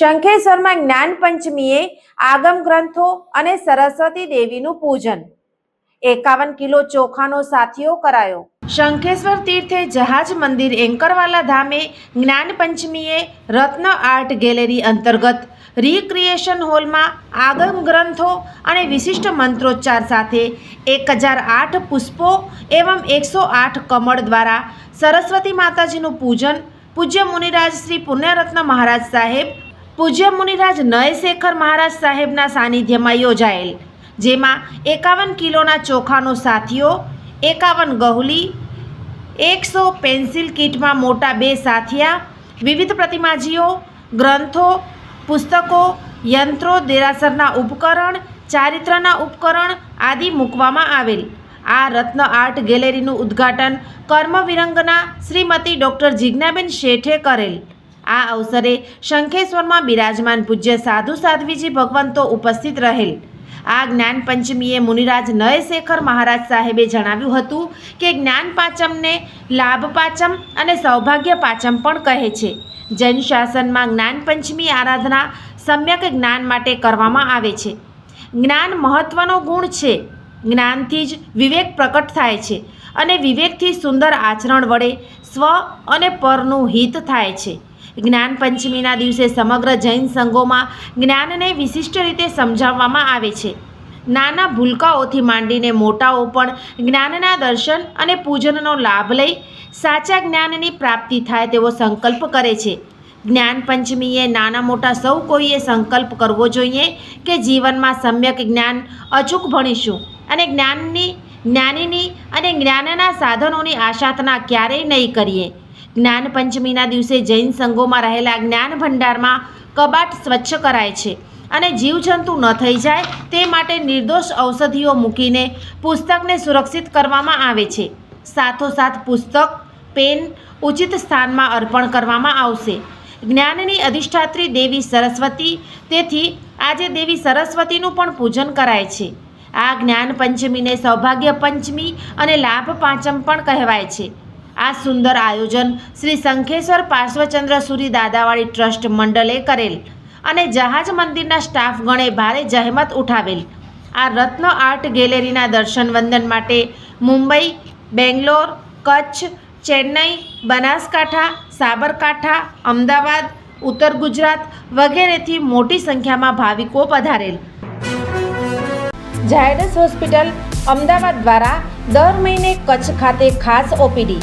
શંખેશ્વરમાં જ્ઞાન પંચમીએ આગમ ગ્રંથો અને સરસ્વતી દેવીનું પૂજન. એકાવન કિલો ચોખાનો સાથીઓ કરાયો. શંખેશ્વર તીર્થે જહાજ મંદિર એન્કરવાલા ધામે જ્ઞાન પંચમીએ રત્ન આર્ટ ગેલેરી અંતર્ગત રિક્રિએશન હોલમાં આગમ ગ્રંથો અને વિશિષ્ટ મંત્રોચ્ચાર સાથે એક હજાર આઠ પુષ્પો એવં એકસો આઠ કમળ દ્વારા સરસ્વતી માતાજીનું પૂજન પૂજ્ય મુનિરાજ શ્રી પુણ્યરત્ન મહારાજ સાહેબ પૂજ્ય મુનિરાજ નયશેખર મહારાજ સાહેબના સાનિધ્યમાં યોજાયેલ, જેમાં એકાવન કિલોના ચોખાનો સાથીઓ, એકાવન ગહુલી, એકસો પેન્સિલ કીટમાં મોટા બે સાથિયા, વિવિધ પ્રતિમાજીઓ, ગ્રંથો, પુસ્તકો, યંત્રો, દેરાસરના ઉપકરણ, ચારિત્રના ઉપકરણ આદિ મૂકવામાં આવેલ. આ રત્ન આર્ટ ગેલેરીનું ઉદ્ઘાટન કર્મવિરંગના શ્રીમતી ડૉક્ટર જિજ્ઞાબેન શેઠે કરેલ. આ અવસરે શંખેશ્વરમાં બિરાજમાન પૂજ્ય સાધુ સાધ્વીજી ભગવંતો ઉપસ્થિત રહેલ. આ જ્ઞાન પંચમીએ મુનિરાજ નયશેખર મહારાજ સાહેબે જણાવ્યું હતું કે જ્ઞાન પાંચમને લાભ પાંચમ અને સૌભાગ્ય પાંચમ પણ કહે છે. જૈન શાસનમાં જ્ઞાન પંચમી આરાધના સમ્યક જ્ઞાન માટે કરવામાં આવે છે. જ્ઞાન મહત્વનો ગુણ છે. જ્ઞાનથી જ વિવેક પ્રકટ થાય છે અને વિવેકથી સુંદર આચરણ વડે સ્વ અને પરનું હિત થાય છે. જ્ઞાન પંચમીના દિવસે સમગ્ર જૈન સંઘોમાં જ્ઞાનને વિશિષ્ટ રીતે સમજાવવામાં આવે છે. નાના ભૂલકાઓથી માંડીને મોટાઓ પણ જ્ઞાનના દર્શન અને પૂજનનો લાભ લઈ સાચા જ્ઞાનની પ્રાપ્તિ થાય તેવો સંકલ્પ કરે છે. જ્ઞાન પંચમીએ નાના મોટા સૌ કોઈએ સંકલ્પ કરવો જોઈએ કે જીવનમાં સમ્યક જ્ઞાન અચૂક ભણીશું અને જ્ઞાનની જ્ઞાનીની અને જ્ઞાનના સાધનોની આશાતના ક્યારેય નહીં કરીએ. જ્ઞાન પંચમીના દિવસે જૈન સંઘોમાં રહેલા જ્ઞાન ભંડારમાં કબાટ સ્વચ્છ કરાય છે અને જીવજંતુ ન થઈ જાય તે માટે નિર્દોષ ઔષધિઓ મૂકીને પુસ્તકને સુરક્ષિત કરવામાં આવે છે. સાથોસાથ પુસ્તક, પેન ઉચિત સ્થાનમાં અર્પણ કરવામાં આવશે. જ્ઞાનની અધિષ્ઠાત્રી દેવી સરસ્વતી, તેથી આજે દેવી સરસ્વતીનું પણ પૂજન કરાય છે. આ જ્ઞાન પંચમીને સૌભાગ્ય પંચમી અને લાભ પાંચમ પણ કહેવાય છે. આ સુંદર આયોજન શ્રી શંખેશ્વર પાર્શ્વચંદ્ર સુરી દાદાવાળી ટ્રસ્ટ મંડળે કરેલ અને જહાજ મંદિરના સ્ટાફગણે ભારે જહેમત ઉઠાવેલ. આ રત્ન આર્ટ ગેલેરીના દર્શન વંદન માટે મુંબઈ, બેંગ્લોર, કચ્છ, ચેન્નઈ, બનાસકાંઠા, સાબરકાંઠા, અમદાવાદ, ઉત્તર ગુજરાત વગેરેથી મોટી સંખ્યામાં ભાવિકો પધારેલ. ઝાયડસ હોસ્પિટલ અમદાવાદ દ્વારા દર મહિને કચ્છ ખાતે ખાસ OPD